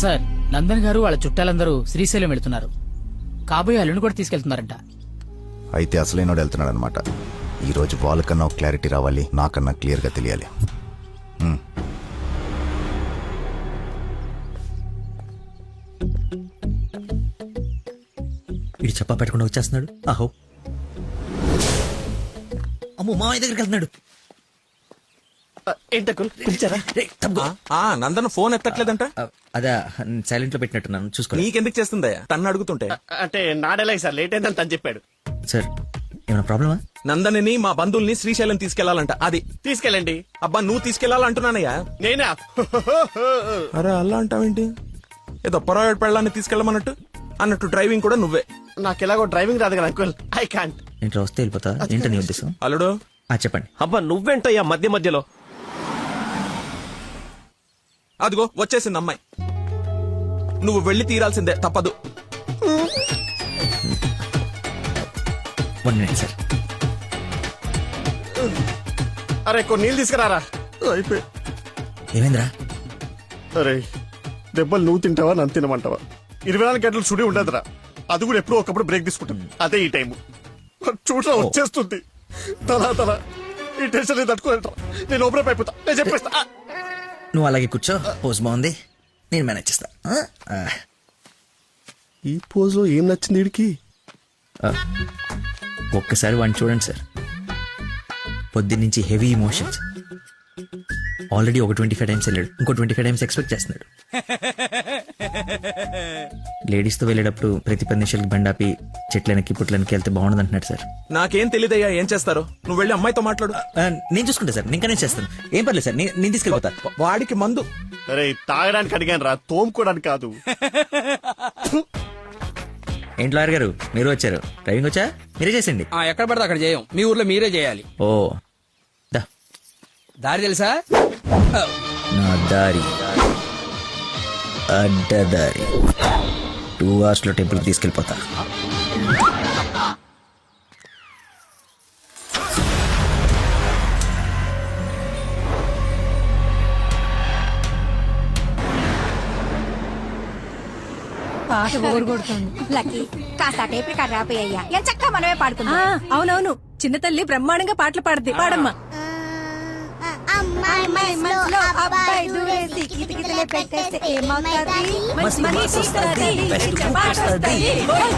Sir Nandan గారు వాళ్ళ చుట్టాలందరూ శ్రీశైలం వెళ్తున్నారు. కాబోయే అల్లుని కూడా తీసుకెళ్తున్నారంట. అయితే అసలైనోడు వెళ్తున్నాడు అనమాట ఈరోజు వాళ్ళకన్నా క్లారిటీ రావాలి నాకన్నా క్లియర్గా తెలియాలి. ఇటు చెప్పా పెట్టకుండా వచ్చేస్తున్నాడు. ఆహో అమ్మో మామయ్య దగ్గరికి వెళ్తున్నాడు. ఏంటకుల్ పిలిచారా రేయ్, తప్పుకో. ఆ నందన ఫోన్ ఎత్తట్లేదంట? అదే సైలెంట్లో పెట్టినట్టున్నాను. చూసుకో నీకెందుకు చేస్తుందయ్యా తన్ను అడుగుతుంటే. అంటే నాడేలాగ సార్ లేట్ అయిందని తను చెప్పాడు. సార్ ఏమైనా ప్రాబ్లమా? నందనిని మా బంధువుల్ని శ్రీశైలం తీసుకెళ్ళాలంట. అది. తీసుకెళ్ళండి. అబ్బా నువ్వు తీసుకెళ్ళాలంటున్నానయ్యా? నేనా? అరే అలా అంటావేంటి? ఏదో పొరపాటు పెళ్ళాన్ని తీసుకెళ్ళమన్నట్టు? అన్నట్టు డ్రైవింగ్ కూడా నువ్వే. నాకు ఎలాగో డ్రైవింగ్ రాదు కదా అంకుల్. ఐ కాంట్ ఇంట్లో వస్తే వెళ్ళిపోతా ఏంటో నీ ఉద్దేశం? అల్లుడు? ఆ చెప్పండి. అబ్బా నువ్వేంటయ్యా మధ్య మధ్యలో? అదిగో వచ్చేసింది అమ్మాయి. నువ్వు వెళ్ళి తీరాల్సిందే తప్పదు. One minute sir. అరే కొన్ని నీళ్ళు తీసుకురారా? అయిపోయి. ఏమైందిరా? అరే దెబ్బలు నువ్వు తింటావా నన్ను తినమంటావా? ఇరవై నాలుగు గంటలు సుడి ఉండదురా. అది కూడా ఎప్పుడో ఒకప్పుడు బ్రేక్ తీసుకుంటాం అదే ఈ టైం చూడరా వచ్చేస్తుంది. తలా తల. ఈ టెన్షన్ నేను తట్టుకోలేట నేను ఓపెన్ అయిపోతా నేను చెప్పేస్తా! నువ్వు అలాగే కూర్చో. పోజ్ బాగుంది. నేను మేనేజ్ చేస్తా. ఈ పోజ్లో ఏం నచ్చింది వీడికి. ఒక్కసారి వాడిని చూడండి సార్. పొద్దున్నుంచి హెవీ ఇమోషన్స్ ఆల్రెడీ ఒక ట్వంటీ ఫైవ్ టైమ్స్ వెళ్ళాడు. ఇంకో ట్వంటీ ఫైవ్ టైమ్స్ ఎక్స్పెక్ట్ చేస్తున్నాడు లేడీస్తో వెళ్ళేటప్పుడు ప్రతి పది నిమిషాలకి బండాపి చెట్లనికి పుట్లనికి వెళ్తే బాగుండదు అంటున్నాడు సార్. నాకేం తెలియదయ్యా ఏం చేస్తారో? నువ్వు వెళ్ళి అమ్మాయితో మాట్లాడు. ఆ, నేను చూసుకుంటా సార్. నేను కనెక్ట్ చేస్తాను. ఏం పర్లేదు సార్. నేను నేను తీసుకెళ్ళిపోతా. వాడికి మందు. అరే తాగడానికి అడిగాను రా. తోముకోవడానికి కాదు. ఏంటి లాయర్ గారు? మీరు వచ్చారు. డ్రైవింగ్ వచ్చా? మీరే చేసండి ఆ ఎక్కడ పడితే అక్కడ చేయం. మీ ఊర్లో మీరే చేయాలి. ఓ దారి తెలుసా? నా దారి. అడ్డదారి. టూ అవర్స్లో టెంపుల్ తీసుకెళ్ళిపోతా. పాట బోరు కొడుతుంది లక్కీ కాస్త ఆ టేప్ రికార్డ్ రాపోయ్యా ఎంత చక్కగా మనమే పాడుకుందాం. అవునవును. చిన్న తల్లి బ్రహ్మాండంగా పాటలు పాడుద్ది. పాడమ్మా. అమ్మాయి మనసులో అబ్బాయి దూరేసి కితకితలే పెట్టేస్తే ఏమవుతాది? మంచి మనసు వస్తది, మంచి పాట వస్తది. ఓయ్!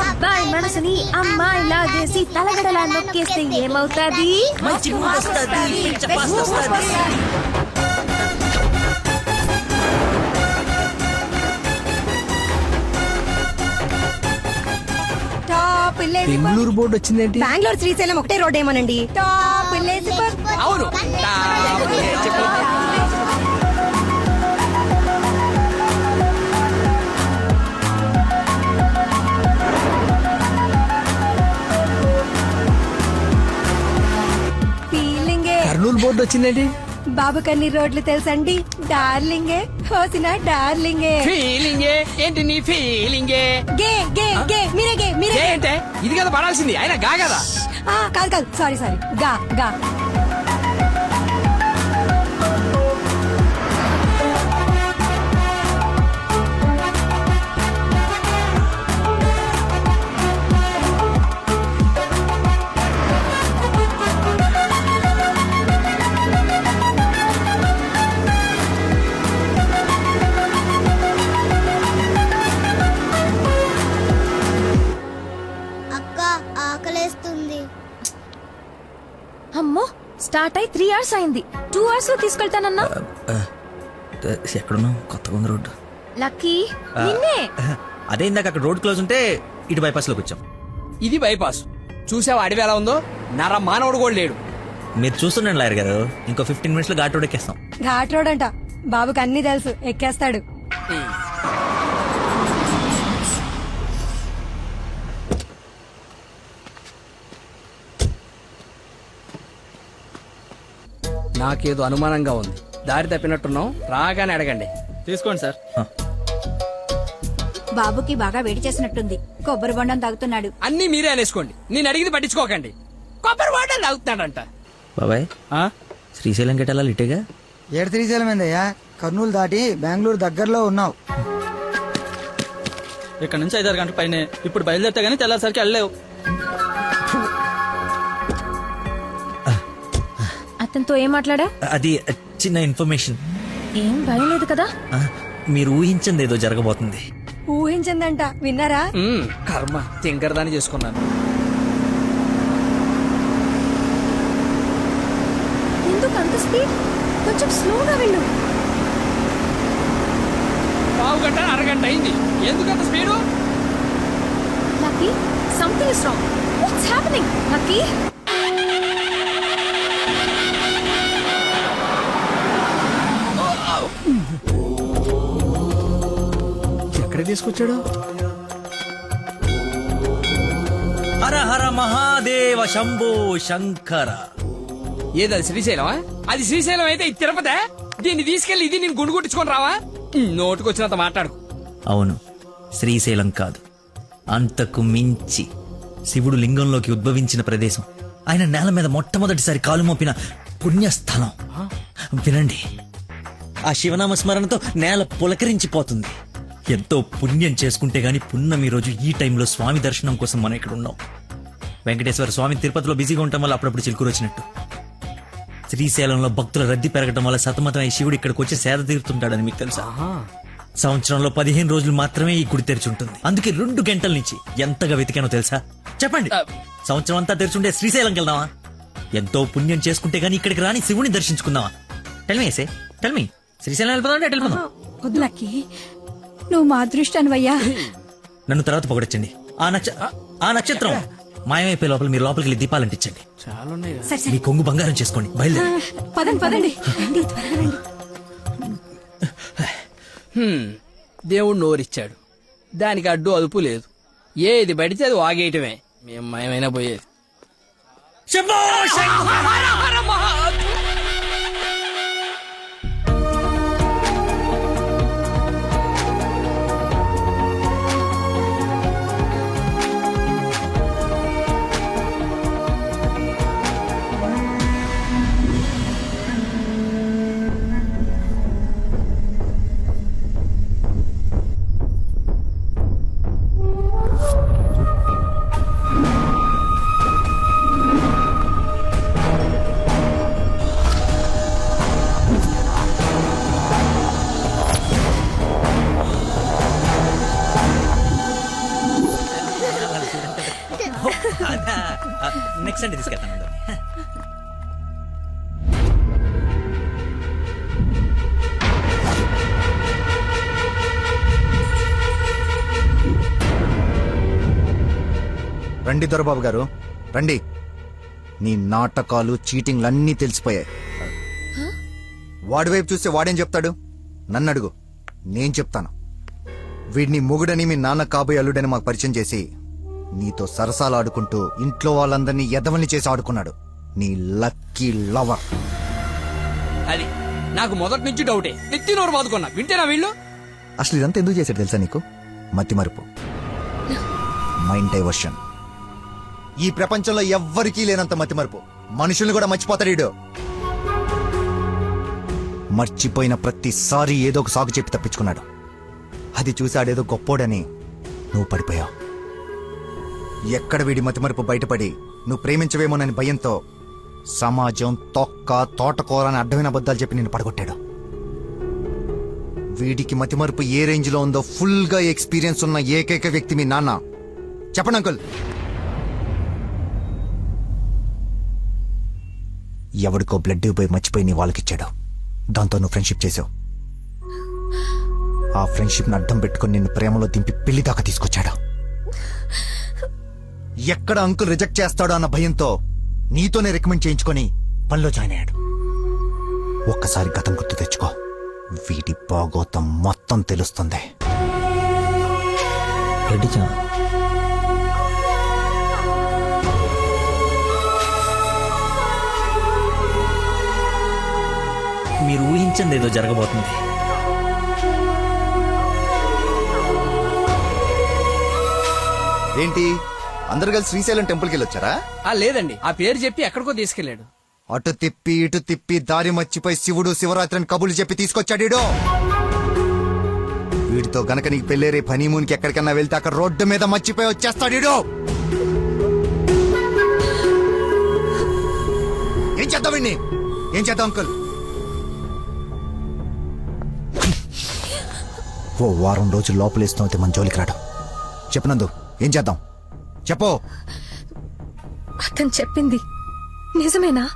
అబ్బాయి మనసుని అమ్మాయి లాగేసి తలగడలా నొక్కేస్తే ఏమవుతాది మంచి వస్తది, బెంగళూరు బోర్డు వచ్చిందేంటి? బెంగళూరు శ్రీశైలం ఒకటే రోడ్ ఏమోనండి. అవును. కర్నూలు బోర్డు వచ్చిందేంటి? బాబు కన్ని రోడ్లు తెలుసండి? డార్లింగే. హోసిన డార్లింగే. ఫీలింగే. ఏంటి నీ ఫీలింగే? గే గే గే మీరే గే మీరే. ఏంటే ఇది కదా పడాల్సింది. ఆయన గా కదా? ఆ, కాదు కాదు. సారీ సారీ గా గా. అమ్మో స్టార్ట్ అయి త్రీ అవర్స్ అయింది. టూ అవర్స్లో తీసుకెళ్తానన్నా. ఎక్కడున్నావు? కొత్తగా ఉంది రోడ్డు. లక్కీ నిన్నే. అదే ఇందాక అక్కడ రోడ్ క్లోజ్ ఉంటే ఇటు బైపాస్లోకి వచ్చాం. ఇది బైపాస్ చూసావా అడవి ఎలా ఉందో? నర మానవుడు కూడా లేడు. మీరు చూస్తుండండి లాయర్ గారు. ఇంకో ఫిఫ్టీన్ మినిట్స్లో ఘాట్ రోడ్ ఎక్కేస్తాం. ఘాట్ రోడ్ అంట. బాబుకి అన్ని తెలుసు. ఎక్కేస్తాడు. నాకేదో అనుమానంగా ఉంది. దారి తప్పినట్టున్నాం రాగానే అడగండి. తీసుకోండి సార్. బాబుకి బాగా వేడి చేసినట్టుంది. కొబ్బరి బొండం తాగుతున్నాడు. అన్ని మీరే అనేసుకోండి. నేను అడిగింది పట్టించుకోకండి. కొబ్బరి వాటర్ తాగుతున్నాడంట. బాబాయ్ శ్రీశైలం గెటాలా ఇటేగా ఏడు శ్రీశైలం ఏందయ్యా? కర్నూలు దాటి బెంగళూరు దగ్గరలో ఉన్నావు. ఇక్కడ నుంచి ఐదారు గంటల పైన. ఇప్పుడు బయలుదేరితే గానీ తెల్లారిసరికి వెళ్ళలేవు. అతనితో ఏం మాట్లాడా? అది చిన్న ఇన్ఫర్మేషన్. ఏం భయం లేదు కదా? మీరు ఊహించింది ఏదో జరగబోతుంది. ఊహించిందంట. విన్నారా? కర్మ తింకరదాన్ని చేసుకున్నాను. ఎందుకు అంత స్పీడ్? కొంచెం స్లోగా వెళ్ళు. పావు గంట అరగంట అయింది. ఎందుకంత speed? Lucky something is wrong what's happening lucky? తీసుకొచ్చాడు? హర హర మహాదేవ శంభో శంకర. ఏది అది శ్రీశైలమా? అది శ్రీశైలం అయితే ఇది తిరుపతే? దీన్ని తీసుకెళ్ళి ఇది నేను గుండు కొట్టించుకొని రావా నోటికొచ్చినంత మాట్లాడుకు. అవును శ్రీశైలం కాదు. అంతకు మించి శివుడు లింగంలోకి ఉద్భవించిన ప్రదేశం. ఆయన నేల మీద మొట్టమొదటిసారి కాలు మోపిన పుణ్యస్థలం. వినండి ఆ శివనామ స్మరణతో నేల పులకరించిపోతుంది. ఎంతో పుణ్యం చేసుకుంటే గాని పున్నమి రోజు ఈ టైంలో స్వామి దర్శనం కోసం మనం ఇక్కడ ఉన్నాం. వెంకటేశ్వర స్వామి తిరుపతిలో బిజీగా ఉండటం వల్ల అప్పుడప్పుడు చిలుకూరు వచ్చినట్టు. శ్రీశైలంలో భక్తుల రద్దీ పెరగడం వల్ల సతమతమై శివుడు ఇక్కడికి వచ్చి సేద తీరుతుంటాడని మీకు తెలుసా? సంవత్సరంలో పదిహేను రోజులు మాత్రమే ఈ గుడి తెరిచి ఉంటుంది. అందుకే రెండు గంటల నుంచి ఎంతగా వెతికానో తెలుసా? చెప్పండి. సంవత్సరం అంతా తెరిచుండే శ్రీశైలంకి వెళ్దామా? ఎంతో పుణ్యం చేసుకుంటే గానీ ఇక్కడికి రాని శివుని దర్శించుకుందామా? టెల్మీ ఏసే టెల్మీ శ్రీశైలం వెళ్ళిపోదాం అంటే వెళ్ళిపోదాం వద్దు లక్కీ. నువ్వు మా అదృష్టానివయ్యా. నన్ను తర్వాత పొగడొచ్చండి. ఆ నక్ష ఆ నక్షత్రం మాయమైపోయే లోపల మీరు లోపలికి వెళ్ళి దీపాలు అంటించండి సరే సరే. మీ కొంగు బంగారం చేసుకోండి. బయలుదేరి. పదండి పదండి. రండి త్వరగా రండి. హ్మ్, దేవుడు నోరిచ్చాడు. దానికి అడ్డు అదుపు లేదు. ఏది పడితే అది వాగేయటమే. మేము మయమైనా పోయేది. శంభో శంకర! నెక్స్ట్ అంటే తీసుకెళ్తాను రండి దొరబాబు గారు రండి. నీ నాటకాలు చీటింగ్లు అన్నీ తెలిసిపోయాయి. వాడి వైపు చూస్తే వాడేం చెప్తాడు? నన్ను అడుగు. నేను చెప్తాను. వీడిని మొగుడని మీ నాన్న కాబోయే అల్లుడని మాకు పరిచయం చేసి నీతో సరసాలు ఆడుకుంటూ ఇంట్లో వాళ్ళందరినీ ఎదవల్ని చేసి ఆడుకున్నాడు. నీ లక్కీ లవర్. అది నాకు మొదటి నుంచి డౌటే. నెత్తి నోరు బాదుకున్నా. వింటేనా వీళ్ళు? అసలు ఇదంతా ఎందుకు చేశాడు తెలుసా నీకు? మతి మరుపు. Mind diversion. ఈ ప్రపంచంలో ఎవ్వరికీ లేనంత మతి మరుపు. మనుషుల్ని కూడా మర్చిపోతాడు మర్చిపోయిన ప్రతిసారి ఏదో ఒక సాగు చెప్పి తప్పించుకున్నాడు. అది చూశాడేదో గొప్పోడని నువ్వు పడిపోయావు. ఎక్కడ వీడి మతిమరుపు బయటపడి? నువ్వు ప్రేమించవేమోనని భయంతో సమాజం తొక్క తోటకూర అని అడ్డమైన అబద్ధాలు చెప్పి నిన్ను పడగొట్టాడు. వీడికి మతిమరుపు ఏ రేంజ్లో ఉందో ఫుల్గా ఎక్స్పీరియన్స్ ఉన్న ఏకైక వ్యక్తి మీ నాన్న. చెప్పండి అంకుల్. ఎవడికో బ్లడ్ పోయి మర్చిపోయి నీ వాళ్ళకిచ్చాడు. దాంతో నువ్వు ఫ్రెండ్షిప్ చేసావు. ఆ ఫ్రెండ్షిప్ని అర్థం పెట్టుకుని నిన్ను ప్రేమలో దింపి పెళ్ళి దాకా తీసుకొచ్చాడు. ఎక్కడ అంకుల్ రిజెక్ట్ చేస్తాడో అన్న భయంతో నీతోనే రికమెండ్ చేయించుకొని పనిలో జాయిన్ అయ్యాడు. ఒక్కసారి గతం గుర్తు తెచ్చుకో. వీడి బాగోతం మొత్తం తెలుస్తుంది. మీరు ఊహించింది ఏదో జరగబోతుంది. ఏంటి? అందరు కలిసి శ్రీశైలం టెంపుల్కి వెళ్ళొచ్చారా? ఆ లేదండి. ఆ పేరు చెప్పి ఎక్కడికో తీసుకెళ్ళాడు. అటు తిప్పి ఇటు తిప్పి దారి మర్చిపోయి శివుడు శివరాత్రిని కబులు చెప్పి తీసుకొచ్చాడు. వీడితో గనక నీకు పెళ్ళేరే హనీమూన్కి ఎక్కడికన్నా వెళ్తే అక్కడ రోడ్డు మీద మర్చిపోయి వచ్చేస్తాడు. ఏం చేద్దాం వీడిని? ఏం చేద్దాం అంకుల్ ఓ వారం రోజులు లోపలేస్తాం అయితే మన జోలికి రాడు చెప్పనందు ఏం చేద్దాం? చెప్పు. అతను చెప్పింది నిజమేనా?